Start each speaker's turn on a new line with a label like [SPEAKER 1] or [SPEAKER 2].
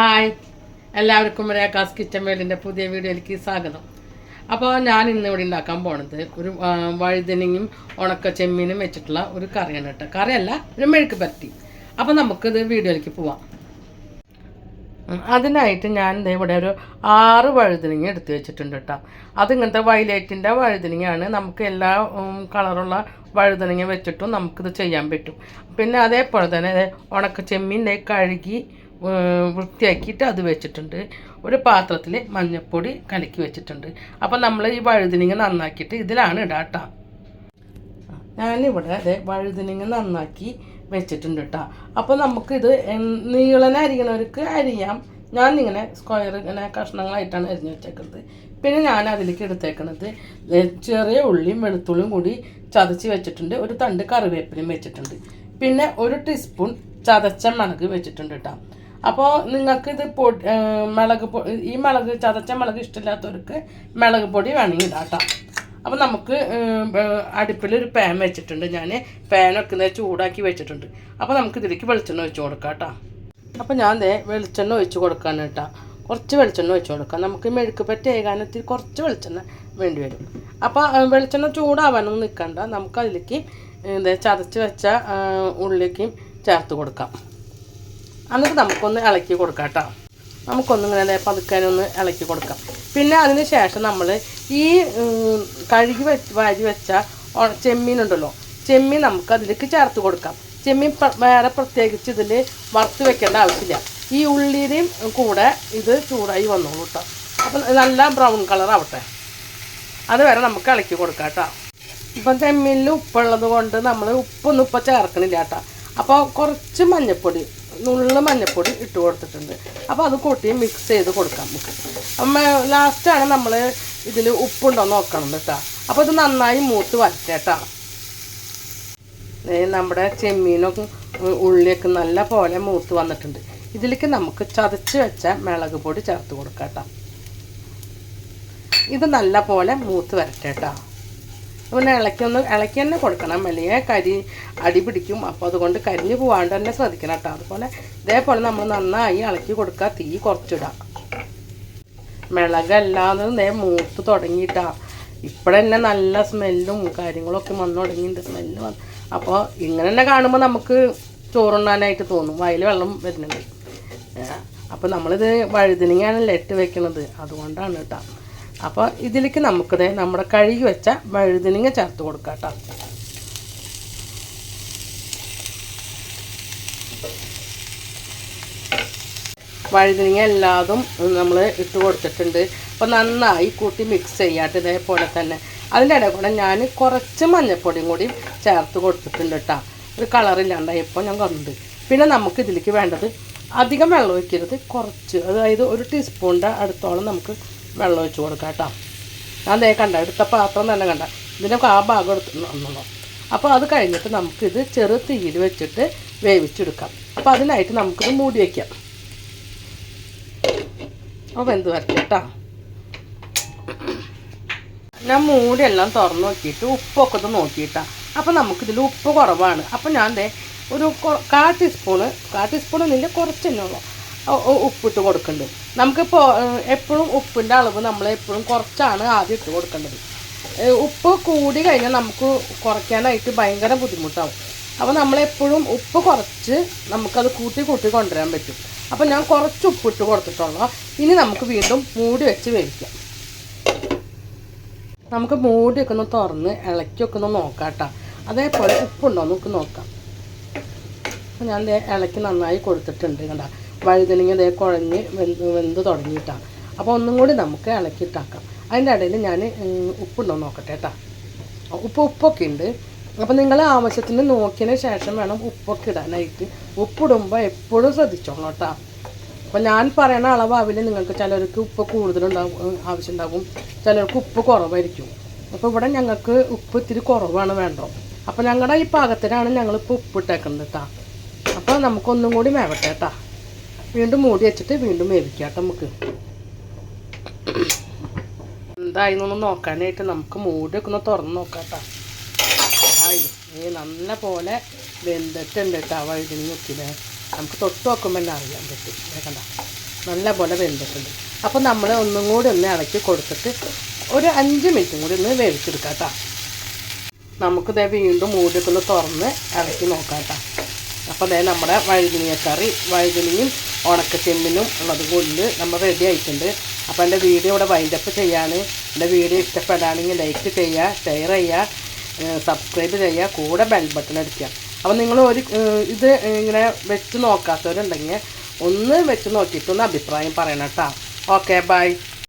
[SPEAKER 1] Hi. എല്ലാവർക്കും രേഖാസ് kitchen വേൾഡിന്റെ പുതിയ വീഡിയോയിലേക്ക് സ്വാഗതം. അപ്പോൾ ഞാൻ ഇന്ന് ഇവിടെ ഉണ്ടാക്കാൻ പോണത് ഒരു വഴുതനങ്ങയും ഉണക്ക ചെമ്മീനും വെച്ചിട്ടുള്ള ഒരു കറിയാണ് കേട്ടോ. കറിയല്ല ഒരു മെഴുക്ക് പരത്തി അപ്പോൾ നമുക്കിത് വീഡിയോയിലേക്ക് പോവാം. അതിനായിട്ട് ഞാൻ ഇവിടെ ഒരു ആറ് വഴുതനങ്ങ എടുത്തു വെച്ചിട്ടുണ്ട് കേട്ടോ. അതിങ്ങനത്തെ വയലറ്റിന്റെ വഴുതനങ്ങയാണ്. നമുക്ക് എല്ലാ കളറുള്ള വഴുതനങ്ങ വെച്ചിട്ടും നമുക്കിത് ചെയ്യാൻ പറ്റും. പിന്നെ അതേപോലെ തന്നെ ഉണക്ക ചെമ്മീന്റെ കഴുകി വൃത്തിയാക്കിയിട്ട് അത് വെച്ചിട്ടുണ്ട്. ഒരു പാത്രത്തിൽ മഞ്ഞൾപ്പൊടി കലക്കി വെച്ചിട്ടുണ്ട്. അപ്പം നമ്മൾ ഈ വഴുതിനിങ്ങ നന്നാക്കിയിട്ട് ഇതിലാണ് ഇടാം കേട്ടോ ഞാനിവിടെ അതെ വഴുതിനിങ്ങ നന്നാക്കി വെച്ചിട്ടുണ്ട് കേട്ടോ അപ്പോൾ നമുക്കിത് നീളനെ അരിയണവർക്ക് അരിയാം. ഞാൻ ഇങ്ങനെ സ്ക്വയർ ഇങ്ങനെ കഷ്ണങ്ങളായിട്ടാണ് അരിഞ്ഞു വെച്ചേക്കുന്നത് പിന്നെ ഞാൻ അതിലേക്ക് എടുത്തേക്കുന്നത് ചെറിയ ഉള്ളിയും വെളുത്തുള്ളിയും കൂടി ചതച്ച് വെച്ചിട്ടുണ്ട്. ഒരു തണ്ട് കറിവേപ്പിലയും വെച്ചിട്ടുണ്ട്. പിന്നെ ഒരു ടീസ്പൂൺ ചതച്ച മുളക് വെച്ചിട്ടുണ്ട് കേട്ടോ അപ്പോൾ നിങ്ങൾക്ക് ഇത് പൊടി മുളക് പൊടി ഈ മുളക് ചതച്ച മുളക് ഇഷ്ടമില്ലാത്തവർക്ക് മുളക് പൊടി വേണമെങ്കിൽ ഇടാട്ടോ. അപ്പോൾ നമുക്ക് അടുപ്പിൽ ഒരു പാൻ വെച്ചിട്ടുണ്ട് ഞാൻ പാനൊക്കെ ഇന്നേ ചൂടാക്കി വെച്ചിട്ടുണ്ട്. അപ്പോൾ നമുക്ക് ഇതിലേക്ക് വെളിച്ചെണ്ണ ഒഴിച്ച് കൊടുക്കാം കേട്ടോ. അപ്പോൾ ഞാൻ ദേ വെളിച്ചെണ്ണ ഒഴിച്ച് കൊടുക്കാൻ കേട്ടോ. കുറച്ച് വെളിച്ചെണ്ണ ഒഴിച്ച് കൊടുക്കാം. നമുക്ക് മെഴുക്ക് പറ്റി ഏകാനത്തിൽ കുറച്ച് വെളിച്ചെണ്ണ വേണ്ടി വരും. അപ്പോൾ വെളിച്ചെണ്ണ ചൂടാവാനൊന്നും നിൽക്കണ്ട. നമുക്ക് അതിലേക്ക് എന്താ ചതച്ച് വെച്ച ഉള്ളിലേക്കും ചേർത്ത് കൊടുക്കാം. എന്നിട്ട് നമുക്കൊന്ന് ഇളക്കി കൊടുക്കാം കേട്ടോ. നമുക്കൊന്നിങ്ങനെ പതുക്കാനൊന്ന് ഇളക്കി കൊടുക്കാം. പിന്നെ അതിന് ശേഷം നമ്മൾ ഈ കഴുകി വെച്ച് വാരി വെച്ച ചെമ്മീനുണ്ടല്ലോ. ചെമ്മീൻ നമുക്ക് അതിലേക്ക് ചേർത്ത് കൊടുക്കാം. ചെമ്മീൻ വേറെ പ്രത്യേകിച്ച് ഇതിൽ വറുത്ത് വെക്കേണ്ട ആവശ്യമില്ല. ഈ ഉള്ളിയുടെയും കൂടെ ഇത് ചൂടായി വന്നോളൂ കേട്ടോ. അപ്പം നല്ല ബ്രൗൺ കളർ ആവട്ടെ. അത് വരെ നമുക്ക് ഇളക്കി കൊടുക്കാം കേട്ടോ. ഇപ്പം ചെമ്മീനിൽ ഉപ്പുള്ളത് കൊണ്ട് നമ്മൾ ഉപ്പൊന്നും ഇപ്പം ചേർക്കണില്ല കേട്ടോ. അപ്പോൾ കുറച്ച് മഞ്ഞൾപ്പൊടി നുള്ളു മഞ്ഞൾപ്പൊടി ഇട്ട് കൊടുത്തിട്ടുണ്ട്. അപ്പോൾ അത് കൂട്ടി മിക്സ് ചെയ്ത് കൊടുക്കാം. നമുക്ക് അപ്പം ലാസ്റ്റാണ് നമ്മൾ ഇതിൽ ഉപ്പുണ്ടോ നോക്കണം കേട്ടോ അപ്പോൾ ഇത് നന്നായി മൂത്ത് വരട്ടേട്ടാ നമ്മുടെ ചെമ്മീനും ഉള്ളിയൊക്കെ നല്ല പോലെ മൂത്ത് വന്നിട്ടുണ്ട്. ഇതിലേക്ക് നമുക്ക് ചതച്ച് വെച്ച മിളക് പൊടി ചേർത്ത് കൊടുക്കാം കേട്ടോ ഇത് നല്ല പോലെ മൂത്ത് വരട്ടെ പിന്നെ ഇളക്കൊന്ന് ഇളക്കി തന്നെ കൊടുക്കണം. വലിയ കരി അടി പിടിക്കും. അപ്പോൾ അതുകൊണ്ട് കരിഞ്ഞ് പോവാണ്ട് തന്നെ ശ്രദ്ധിക്കണം കേട്ടോ. അതുപോലെ ഇതേപോലെ നമ്മൾ നന്നായി ഇളക്കി കൊടുക്കുക തീ കുറച്ചിടാം. മിളകല്ലാതെ നേ മൂത്ത് തുടങ്ങിയിട്ടാ. ഇപ്പോഴന്നെ നല്ല സ്മെല്ലും കാര്യങ്ങളൊക്കെ വന്നു തുടങ്ങിയിട്ടുണ്ട് സ്മെല്ല് വന്ന്. അപ്പോൾ ഇങ്ങനെ തന്നെ കാണുമ്പോൾ നമുക്ക് ചോറുണ്ണാനായിട്ട് തോന്നും. വയൽ വെള്ളം വരുന്നുണ്ട്. അപ്പോൾ നമ്മളിത് വഴുതനങ്ങയാണല്ലോ ഇട്ട് വെക്കണത്. അതുകൊണ്ടാണ് കേട്ടോ. അപ്പോൾ ഇതിലേക്ക് നമുക്ക് നമ്മുടെ കഴുകി വെച്ച വഴുതനങ്ങ ചേർത്ത് കൊടുക്കാം കേട്ടോ. വഴുതനങ്ങ എല്ലാതും നമ്മൾ ഇട്ട് കൊടുത്തിട്ടുണ്ട്. അപ്പോൾ നന്നായി കൂട്ടി മിക്സ് ചെയ്യാട്ട് ഇതേപോലെ തന്നെ. അതിന്റെ ഇടയിൽ കൂടെ ഞാൻ കുറച്ച് മഞ്ഞൾപ്പൊടിയും കൂടി ചേർത്ത് കൊടുത്തിട്ടുണ്ട് കേട്ടോ. ഒരു കളറില്ലാണ്ടായി ഇപ്പോൾ ഞാൻ കണ്ടു പിന്നെ നമുക്ക് ഇതിലേക്ക് വേണ്ടത് അധികം വെള്ളം ഒഴിക്കരുത്. കുറച്ച്. അതായത് ഒരു ടീസ്പൂണിന്റെ അടുത്തോളം നമുക്ക് വെള്ളം ഒഴിച്ച് കൊടുക്കാം കേട്ടോ. ഞാൻ ദേ കണ്ട എടുത്ത പാത്രം തന്നെ കണ്ട. ഇതിനൊക്കെ ആ ഭാഗം എടുത്ത് വന്നല്ലോ അപ്പോൾ അത് കഴിഞ്ഞിട്ട് നമുക്കിത് ചെറു തീയിൽ വെച്ചിട്ട് വേവിച്ചെടുക്കാം. അപ്പോൾ അതിനായിട്ട് നമുക്കിത് മൂടി വയ്ക്കാം അപ്പോൾ വെന്ത് വരട്ടെ ഞാൻ മൂടിയെല്ലാം തുറന്ന് നോക്കിയിട്ട് ഉപ്പൊക്കെ ഒന്ന് നോക്കിയിട്ടാ. അപ്പോൾ നമുക്കിതിൽ ഉപ്പ് കുറവാണ്. അപ്പോൾ ഞാൻ ദേ ഒരു കാ ടീസ്പൂണ് കാ ടീസ്പൂൺ ഒന്നുമില്ല കുറച്ച് ഉപ്പിട്ട് കൊടുക്കേണ്ടത് നമുക്കിപ്പോൾ എപ്പോഴും ഉപ്പിന്റെ അളവ് നമ്മൾ എപ്പോഴും കുറച്ചാണ് ആദ്യം ഇട്ട് കൊടുക്കേണ്ടത്. ഉപ്പ് കൂടി കഴിഞ്ഞാൽ നമുക്ക് കുറയ്ക്കാനായിട്ട് ഭയങ്കര ബുദ്ധിമുട്ടാവും. അപ്പോൾ നമ്മളെപ്പോഴും ഉപ്പ് കുറച്ച് നമുക്കത് കൂട്ടി കൂട്ടി കൊണ്ടുവരാൻ പറ്റും. അപ്പോൾ ഞാൻ കുറച്ച് ഉപ്പിട്ട് കൊടുത്തിട്ടുള്ളൂ. ഇനി നമുക്ക് വീണ്ടും മൂടി വെച്ച് വേവിക്കാം. നമുക്ക് മൂടിയൊക്കെ ഒന്ന് തുറന്ന് ഇളക്കിയൊക്കെ ഒന്ന് നോക്കാം കേട്ടോ അതേപോലെ ഉപ്പുണ്ടോ നമുക്ക് നോക്കാം. അപ്പോൾ ഞാൻ ഇളക്കി നന്നായി കൊടുത്തിട്ടുണ്ട് കണ്ട. വഴുതനങ്ങ ഇതേ കുഴഞ്ഞ് വെന്ത് തുടങ്ങിയിട്ടാണ് അപ്പോൾ ഒന്നും കൂടി നമുക്ക് ഇളക്കിയിട്ടാക്കാം. അതിന്റെ ഇടയിൽ ഞാൻ ഉപ്പുണ്ടോ നോക്കട്ടെ കേട്ടോ ഉപ്പ് ഉപ്പൊക്കെ ഉണ്ട് അപ്പോൾ നിങ്ങൾ ആവശ്യത്തിന് നോക്കിയതിന് ശേഷം വേണം ഉപ്പൊക്കെ ഇടാനായിട്ട്. ഉപ്പിടുമ്പോൾ എപ്പോഴും ശ്രദ്ധിച്ചോളൂ കേട്ടോ അപ്പോൾ ഞാൻ പറയുന്ന അളവാവിൽ നിങ്ങൾക്ക് ചിലർക്ക് ഉപ്പ് കൂടുതലുണ്ടാവും ഉം, ആവശ്യമുണ്ടാകും ചിലർക്ക് ഉപ്പ് കുറവായിരിക്കും. അപ്പോൾ ഇവിടെ ഞങ്ങൾക്ക് ഉപ്പ് ഇത്തിരി കുറവാണ് വേണ്ടത്. അപ്പോൾ ഞങ്ങളുടെ ഈ പാകത്തിനാണ് ഞങ്ങളിപ്പോൾ ഉപ്പ് ഇട്ടേക്കുന്നത് കേട്ടോ അപ്പോൾ നമുക്കൊന്നും കൂടി വേവട്ടെ കേട്ടോ വീണ്ടും മൂടി വെച്ചിട്ട് വീണ്ടും വേവിക്കാം നമുക്ക്. എന്തായിരുന്നു നോക്കാനായിട്ട് നമുക്ക് മൂടി ഒന്ന് തുറന്ന് നോക്കാം ആയി. ഏ നല്ല പോലെ വെന്തിട്ടുണ്ട് കേട്ടോ വഴുതിന് നോക്കിയില്ലേ നമുക്ക് തൊട്ട് നോക്കുമ്പോൾ തന്നെ അറിയാൻ പറ്റും. ദേ നല്ല പോലെ വെന്തിട്ടുണ്ട്. അപ്പോൾ നമ്മൾ ഒന്നും കൂടി ഒന്ന് ഇളക്കി കൊടുത്തിട്ട് ഒരു അഞ്ച് മിനിറ്റും കൂടി ഒന്ന് വേവിച്ചെടുക്കാം കേട്ടോ. നമുക്കിതേ വീണ്ടും മൂടിയൊക്കെ ഒന്ന് തുറന്ന് ഇളക്കി നോക്കാം കേട്ടോ. അപ്പോൾ അതേ നമ്മുടെ വഴുതിനിയ കറി വഴുതിനിയും ഉണക്കച്ചെമ്പിനും ഉള്ളത് കൊണ്ട് നമ്മൾ റെഡി ആയിട്ടുണ്ട്. അപ്പോൾ എന്റെ വീഡിയോ ഇവിടെ വൈൻഡപ്പ് ചെയ്യാണ്. എന്റെ വീഡിയോ ഇഷ്ടപ്പെടുകയാണെങ്കിൽ ലൈക്ക് ചെയ്യുക ഷെയർ ചെയ്യുക സബ്സ്ക്രൈബ് ചെയ്യുക കൂടെ ബെൽ ബട്ടൺ അടിക്കുക. അപ്പോൾ നിങ്ങൾ ഒരു ഇത് ഇങ്ങനെ വെച്ച് നോക്കാത്തവരുണ്ടെങ്കിൽ ഒന്ന് വെച്ച് നോക്കിയിട്ടൊന്ന് അഭിപ്രായം പറയണം കേട്ടോ. Okay bye